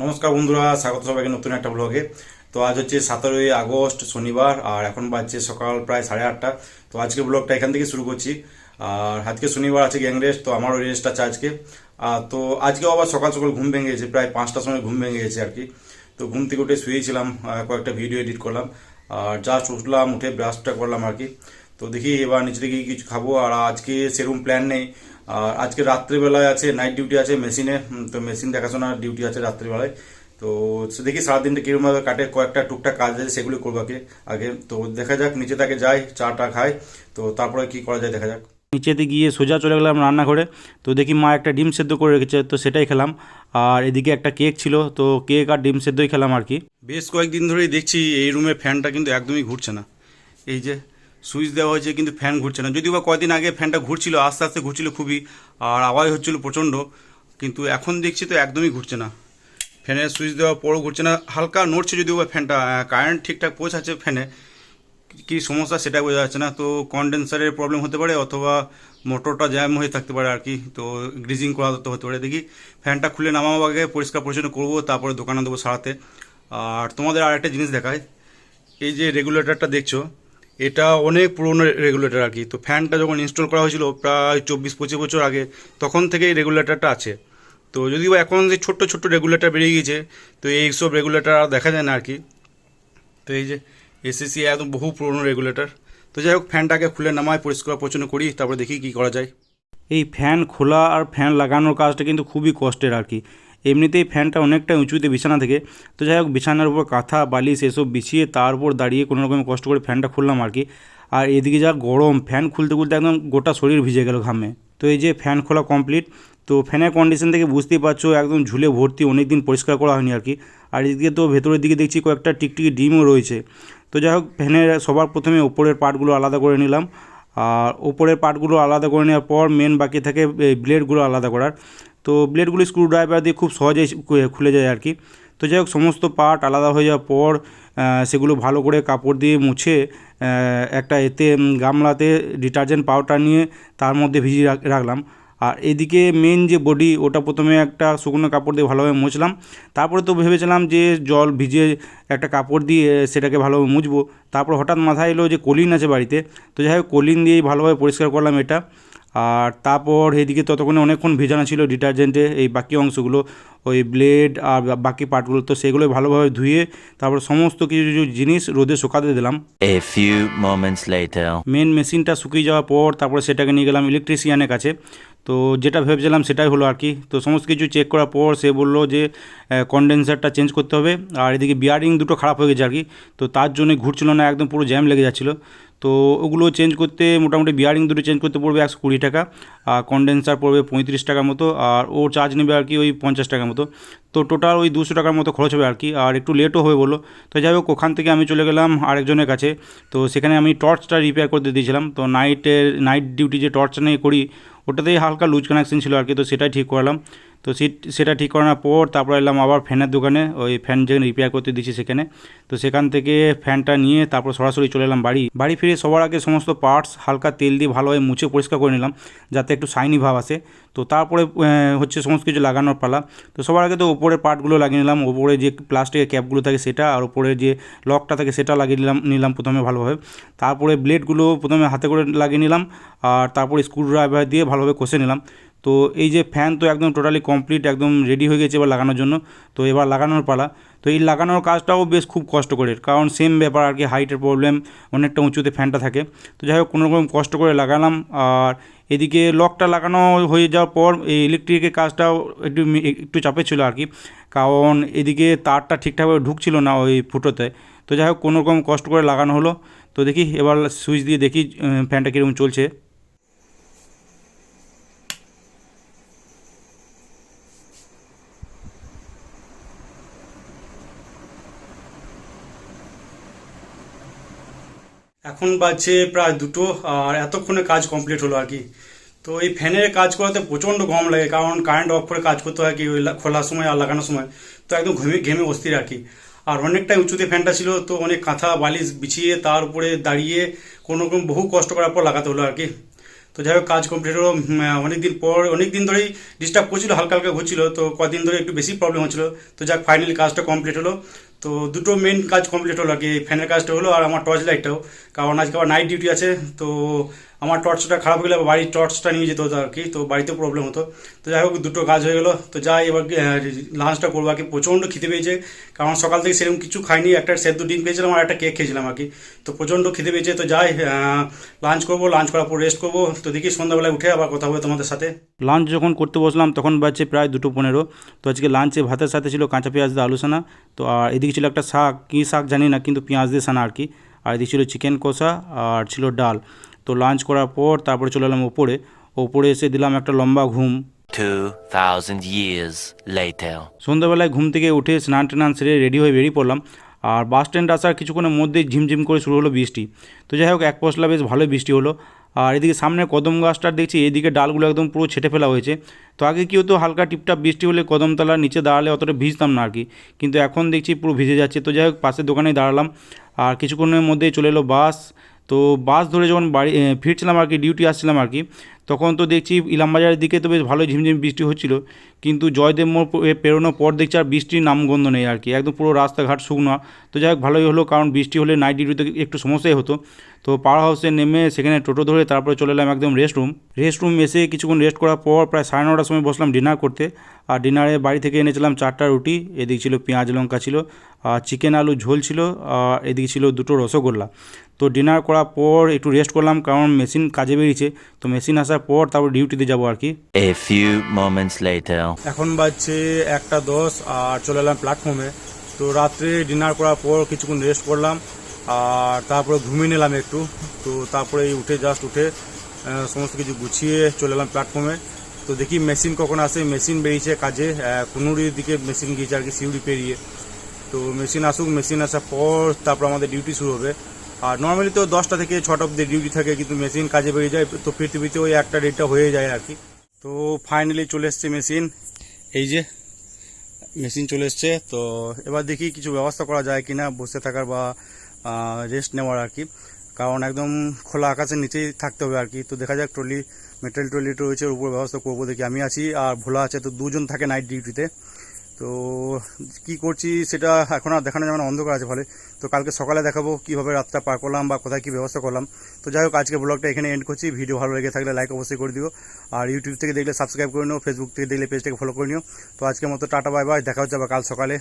নমস্কার বন্ধুরা, স্বাগত সবাইকে নতুন একটা ব্লগে তো আজ হচ্ছে সতেরোই আগস্ট, শনিবার, আর এখন বাজছে সকাল প্রায় সাড়ে আটটা। তো আজকে ব্লগটা এখান থেকে শুরু করছি। আর আজকে শনিবার আছে গ্যাং রেস্ট তো আমারও রেস্ট আছে আজকে। তো আজকে আবার সকাল সকাল ঘুম ভেঙে গেছে, প্রায় পাঁচটার সময় ঘুম ভেঙে গেছে আর কি তো ঘুম থেকে উঠে শুয়েছিলাম কয়েকটা ভিডিও এডিট করলাম। আর জাস্ট উঠলাম, উঠে ব্রাশটা করলাম আর কি তো দেখি এবার নিচে থেকে কিছু খাব। আর আজকে সেরকম প্ল্যান নেই। আর আজকে রাত্রিবেলায় আছে নাইট ডিউটি আছে মেশিনে তো মেশিন দেখাশোনার ডিউটি আছে রাত্রিবেলায়। তো সে দেখি সারাদিনটা কীরকমভাবে কাটে কয়েকটা টুকটাক কাজ আছে সেগুলি করব আগে আগে। তো দেখা যাক নিচে তাকে যাই চাটা খাই তো তারপরে কি করা যায় দেখা যাক। নিচেতে গিয়ে সোজা চলে গেলাম রান্নাঘরে তো দেখি মা একটা ডিম সেদ্ধ করে রেখেছে তো সেটাই খেলাম। আর এদিকে একটা কেক ছিল তো কেক আর ডিম সেদ্ধই খেলাম আর কি। বেশ কয়েকদিন ধরেই দেখছি এই রুমে ফ্যানটা কিন্তু একদমই ঘুরছে না। এই যে সুইচ দেওয়া হয়েছে, কিন্তু ফ্যান ঘুরছে না। যদিও বা কয়দিন আগে ফ্যানটা ঘুরছিল, আস্তে আস্তে ঘুরছিল খুবই, আর আওয়াজ হচ্ছিল প্রচণ্ড, কিন্তু এখন দেখছি তো একদমই ঘুরছে না। ফ্যানের সুইচ দেওয়ার পরও ঘুরছে না। হালকা নড়ছে যদিও বা ফ্যানটা কারেন্ট ঠিকঠাক পৌঁছাচ্ছে ফ্যানে। কি সমস্যা সেটা বোঝা যাচ্ছে না। তো কন্ডেন্সারের প্রবলেম হতে পারে, অথবা মোটরটা জ্যাম হয়ে থাকতে পারে আর কি। তো গ্রিজিং করা তো হতে পারে। দেখি, ফ্যানটা খুলে নামাবো আগে, পরিষ্কার পরিচ্ছন্ন করব, তারপরে দোকানে দেবো সারাতে। আর তোমাদের আর একটা জিনিস দেখায় এই যে রেগুলেটরটা দেখছ এটা অনেক পুরনো রেগুলেটর আর কি। তো ফ্যানটা যখন ইনস্টল করা হয়েছিল প্রায় চব্বিশ পঁচিশ বছর আগে, তখন থেকে এই রেগুলেটরটা আছে। তো যদিও এখন যে ছোট্ট ছোট্ট রেগুলেটর বেরিয়ে গিয়েছে, তো এইসব রেগুলেটর আর দেখা যায় না আর কি। তো এই যে এসএসসি একদম বহু পুরনো রেগুলেটর তো যাই হোক ফ্যানটাকে খুলে নামায় পরিষ্কার পরিচ্ছন্ন করি, তারপরে দেখি কী করা যায়। এই ফ্যান খোলা আর ফ্যান লাগানোর কাজটা কিন্তু খুবই কষ্টের আর কি। এমনিতেই ফ্যানটা অনেকটা উঁচুতে বিছানা থেকে। তো যাই হোক, বিছানার উপর কাঁথা, বালিশ এসব বিছিয়ে তার উপর দাঁড়িয়ে কোনো রকম কষ্ট করে ফ্যানটা খুললাম আর কি। আর এদিকে যা গরম, ফ্যান খুলতে খুলতে একদম গোটা শরীর ভিজে গেল ঘামে। তো এই যে ফ্যান খোলা কমপ্লিট তো ফ্যানের কন্ডিশন থেকে বুঝতেই পারছ, একদম ঝুলে ভর্তি অনেক দিন পরিষ্কার করা হয়নি আর কি। আর এদিকে তো ভেতরের দিকে দেখছি কয়েকটা টিকটিকি ডিমও রয়েছে। তো যাই হোক, ফ্যানের সবার প্রথমে ওপরের পার্টগুলো আলাদা করে নিলাম। আর ওপরের পার্টগুলো আলাদা করে নেওয়ার পর মেন বাকি থাকে ব্লেডগুলো আলাদা করার। তো ব্লেডগুলি স্ক্রু ড্রাইভার দিয়ে খুব সহজেই খুলে যায় আর কি। তো যাই হোক, সমস্ত পার্ট আলাদা হয়ে যাওয়ার পর সেগুলো ভালো করে কাপড় দিয়ে মুছে একটা এতে গামলাতে ডিটারজেন্ট পাউডার নিয়ে তার মধ্যে ভিজিয়ে রাখলাম। আর এদিকে মেন যে বডি ওটা প্রথমে একটা শুকনো কাপড় দিয়ে ভালোভাবে মুছলাম। তারপরে তো ভেবেছিলাম যে জল ভিজে একটা কাপড় দিয়ে সেটাকে ভালোভাবে মুছবো। তারপর হঠাৎ মাথায় এলো যে কলিন আছে বাড়িতে। তো যাই হোক, কলিন দিয়েই ভালোভাবে পরিষ্কার করলাম এটা। আর তারপর এদিকে ততক্ষণে অনেকক্ষণ ভেজানো ছিল ডিটারজেন্টে এই বাকি অংশগুলো ওই ব্লেড আর বাকি পার্টগুলো তো সেগুলো ভালোভাবে ধুয়ে তারপর সমস্ত কিছু কিছু জিনিস রোদে শুকাতে দিলাম. মেন মেশিনটা শুকিয়ে যাওয়ার পর তারপরে সেটাকে নিয়ে গেলাম ইলেকট্রিশিয়ানের কাছে তো যেটা ভেবেছিলাম সেটাই হলো আর কি। তো সমস্ত কিছু চেক করার পর সে বলল যে কন্ডেন্সারটা চেঞ্জ করতে হবে আর এদিকে বিয়ারিং দুটো খারাপ হয়ে গেছে আর কি। তো তার জন্য ঘুরছিল না, একদম পুরো জ্যাম লেগে যাচ্ছিল। তো ওগুলো চেঞ্জ করতে মোটামুটি বিয়ারিং দুটো চেঞ্জ করতে পড়বে একশো কুড়ি টাকা, আর কন্ডেন্সার পড়বে পঁয়ত্রিশ টাকার মতো, আর ও চার্জ নেবে আর কি ওই পঞ্চাশ টাকার মতো। তো টোটাল ওই দুশো টাকার মতো খরচ হবে আর কি, আর একটু লেটও হবে বলল। তো যাই হোক, ওখান থেকে আমি চলে গেলাম আরেকজনের কাছে। তো সেখানে আমি টর্চটা রিপেয়ার করতে দিয়েছিলাম। তো নাইটের নাইট ডিউটি যে টর্চটা নিয়ে করি ওটাতেই হালকা লুজ কানেকশন ছিল আর কি তো সেটাই ঠিক করালাম। তো সিট সেটা ঠিক করানোর পর তারপর এলাম আবার ফ্যানের দোকানে, ওই ফ্যান যেখানে রিপেয়ার করতে দিয়েছি সেখানে। তো সেখান থেকে ফ্যানটা নিয়ে তারপর সরাসরি চলে এলাম বাড়ি। বাড়ি ফিরে সবার আগে সমস্ত পার্টস হালকা তেল দিয়ে ভালোভাবে মুছে পরিষ্কার করে নিলাম, যাতে একটু শাইনি ভাব আসে। তো তারপরে হচ্ছে সমস্ত কিছু লাগানোর পালা। তো সবার আগে তো ওপরের পার্টগুলো লাগিয়ে নিলাম ওপরে যে প্লাস্টিকের ক্যাপগুলো থাকে সেটা, আর ওপরে যে লকটা থাকে সেটা লাগিয়ে নিলাম নিলাম প্রথমে ভালোভাবে। তারপরে ব্লেডগুলো প্রথমে হাতে করে লাগিয়ে নিলাম, আর তারপরে স্ক্রু ড্রাইভার দিয়ে ভালোভাবে কষে নিলাম। তো এই যে ফ্যান তো একদম টোটালি কমপ্লিট একদম রেডি হয়ে গেছে এবার লাগানোর জন্য। তো এবার লাগানোর পালা। তো এই লাগানোর কাজটাও বেশ খুব কষ্ট করে কারণ সেম ব্যাপার আর কি হাইটের প্রবলেম অনেকটা উঁচুতে ফ্যানটা থাকে। তো যাই হোক কোনো রকম কষ্ট করে লাগালাম। আর এদিকে লকটা লাগানো হয়ে যাওয়ার পর এই ইলেকট্রিকের কাজটাও একটু একটু চাপে ছিল আর কি। কারণ এদিকে তারটা ঠিকঠাকভাবে ঢুকছিল না ওই ফুটোতে। তো যাই হোক কোনো রকম কষ্ট করে লাগানো হলো। তো দেখি, এবার সুইচ দিয়ে দেখি ফ্যানটা কীরকম চলছে। এখন বাজছে প্রায় দুটো, আর এতক্ষণে কাজ কমপ্লিট হলো আর কি। তো এই ফ্যানের কাজ করাতে প্রচণ্ড গরম লাগে, কারণ কারেন্ট অফ করে কাজ করতে হয় কি, ওই খোলার সময় আর লাগানোর সময়। তো একদম ঘেমে ঘেমে অস্থির আর কি। আর অনেকটাই উঁচুতে ফ্যানটা ছিল, তো অনেক কাঁথা, বালিশ বিছিয়ে তার উপরে দাঁড়িয়ে কোনো রকম বহু কষ্ট করার পর লাগাতে হলো আর কি। তো যাই হোক, কাজ কমপ্লিট হলো অনেক দিন পর অনেক দিন ধরেই ডিস্টার্ব করছিল, হালকা হালকা ঘুরছিল তো কদিন ধরে একটু বেশি প্রবলেম হচ্ছিল। তো যাক ফাইনালি কাজটা কমপ্লিট হলো। তো দুটো মেন কাজ কমপ্লিট হলো আর কি। ফ্যানের কাজটা হলো আর আমার টর্চ লাইটটাও কারণ আজকে আবার নাইট ডিউটি আছে, তো আমার টর্চটা খারাপ হয়ে গেলে বাড়ির টর্চটা নিয়ে যেতে হতো আর কি, তো বাড়িতে প্রবলেম হতো। তো যাই হোক, দুটো কাজ হয়ে গেলো। তো যাই, এবার লাঞ্চটা করব। আর কি প্রচণ্ড খিদে পেয়েছে, কারণ সকাল থেকে সেরকম কিছু খাইনি। একটা সেদ্ধ ডিম খেয়েছিলাম আর একটা কেক খেয়েছিলাম আর কি। তো প্রচণ্ড খিদে পেয়েছে। তো যাই লাঞ্চ করব লাঞ্চ করার পর রেস্ট করব। তো দেখি সন্ধ্যাবেলায় উঠে আবার কথা হবে তোমাদের সাথে। লাঞ্চ যখন করতে বসলাম, তখন বাজছে প্রায় দুটো পনেরো। তো আজকে লাঞ্চে ভাতের সাথে ছিল কাঁচা পেঁয়াজ দিয়ে আলু সানা তো, আর এদিকে ছিল একটা শাক। কী শাক জানি না, কিন্তু পেঁয়াজ দিয়ে সানা আর কি। আর এদিকে ছিল চিকেন কষা, আর ছিল ডাল। তো লাঞ্চ করার পর তারপরে চলে এলাম ওপরে ওপরে এসে দিলাম একটা লম্বা ঘুম। 2,000 years later. সন্ধ্যাবেলায় ঘুম থেকে উঠে স্নান টান সেরে রেডি হয়ে বেরিয়ে পড়লাম। আর বাস স্ট্যান্ড আসার কিছুক্ষণের মধ্যেই ঝিমঝিম করে শুরু হলো বৃষ্টি। তো যাই হোক এক পশলা বেশ ভালোই বৃষ্টি হলো। আর এদিকে সামনে কদম গাছটার দেখছি এদিকে ডালগুলো একদম পুরো ছেটে ফেলা হয়েছে। তো আগে কি হতো হালকা টিপটাপ বৃষ্টি হলে কদমতলার নিচে দাঁড়ালে অতটা ভিজতাম না আর কি কিন্তু এখন দেখছি পুরো ভিজে যাচ্ছে। তো যাই হোক পাশের দোকানেই দাঁড়ালাম। আর কিছুক্ষণের মধ্যেই চলে এলো বাস তো বাস ধরে যখন বাড়ি ফিরছিলাম আর কি ডিউটি আসছিলাম আর কি তখন তো দেখছি ইলামবাজারের দিকে তো বেশ ভালোই ঝিমঝিম বৃষ্টি হচ্ছিল। কিন্তু জয়দেব মোড় পেরোনোর পর দেখছি আর বৃষ্টির নামগন্ধ নেই আর কি। একদম পুরো রাস্তাঘাট শুকনো। তো যাই হোক, ভালোই হলো কারণ বৃষ্টি হলে নাইট ডিউটিতে একটু সমস্যাই হতো। তো পাওয়ার হাউসে নেমে সেখানে টোটো ধরে তারপরে চলে এলাম একদম রেস্ট রুম রেস্ট রুম এসে কিছুক্ষণ রেস্ট করার পর প্রায় সাড়ে নটার সময় বসলাম ডিনার করতে। আর ডিনারে বাড়ি থেকে এনেছিলাম চারটা রুটি, এদিকে ছিল পেঁয়াজ লঙ্কা ছিল, আর চিকেন আলু ঝোল ছিল, আর এদিকে ছিল দুটো রসগোল্লা। তো ডিনার করার পর একটু রেস্ট করলাম কারণ মেশিন কাজে বেরিয়েছে। তো মেশিন আসার পর তারপর ডিউটিতে যাব আর কি. এখন বাজছে একটা দশ আর চলে এলাম প্ল্যাটফর্মে তো রাত্রে ডিনার করার পর কিছুক্ষণ রেস্ট করলাম আর তারপরে ঘুমিয়ে নিলাম একটু। তো তারপরে এই উঠে জাস্ট উঠে সমস্ত কিছু গুছিয়ে চলে এলাম প্ল্যাটফর্মে তো দেখি মেশিন কখন আসে মেশিন বেরিয়েছে কাজে কুনুরির দিকে মেশিন গিয়েছে আর কি সিউড়ি পেরিয়ে। তো মেশিন আসুক মেশিন আসার পর তারপর আমাদের ডিউটি শুরু হবে। আর নর্মালি তো দশটা থেকে ছটা অব্দি ডিউটি থাকে, কিন্তু মেশিন কাজে বেরিয়ে যায়, তো ফিরতে ওই একটা ডেটটা হয়ে যায় আর কি। তো ফাইনালি চলে এসছে মেশিন এই যে মেশিন চলে এসছে, তো এবার দেখি কিছু ব্যবস্থা করা যায় কিনা, বসে থাকার বা রেস্ট নেওয়ার আর কি। কারণ একদম খোলা আকাশের নিচেই থাকতে হবে আর কি। তো দেখা যাক ট্রলি মেটাল ট্রলি রয়েছে, ওর উপর ব্যবস্থা করব দেখি। আমি আছি আর ভোলা আছে, তো দুজন থাকে নাইট ডিউটিতে তো কি করছি সেটা এখন আর দেখানো যাবে না, অন্ধকার আছে ফলে। তো কালকে সকালে দেখাবো কীভাবে রাতটা পার করলাম বা কোথায় কী ব্যবস্থা করলাম। তো যাই হোক, আজকে ব্লগটা এখানে এন্ড করছি। ভিডিও ভালো লেগে থাকলে লাইক অবশ্যই করে দিও। আর ইউটিউব থেকে দেখলে সাবস্ক্রাইব করে নিও ফেসবুক থেকে দেখলে পেজটাকে ফলো করে নিও। তো আজকের মতো টাটা বাই বাই দেখা হচ্ছে আবার কাল সকালে।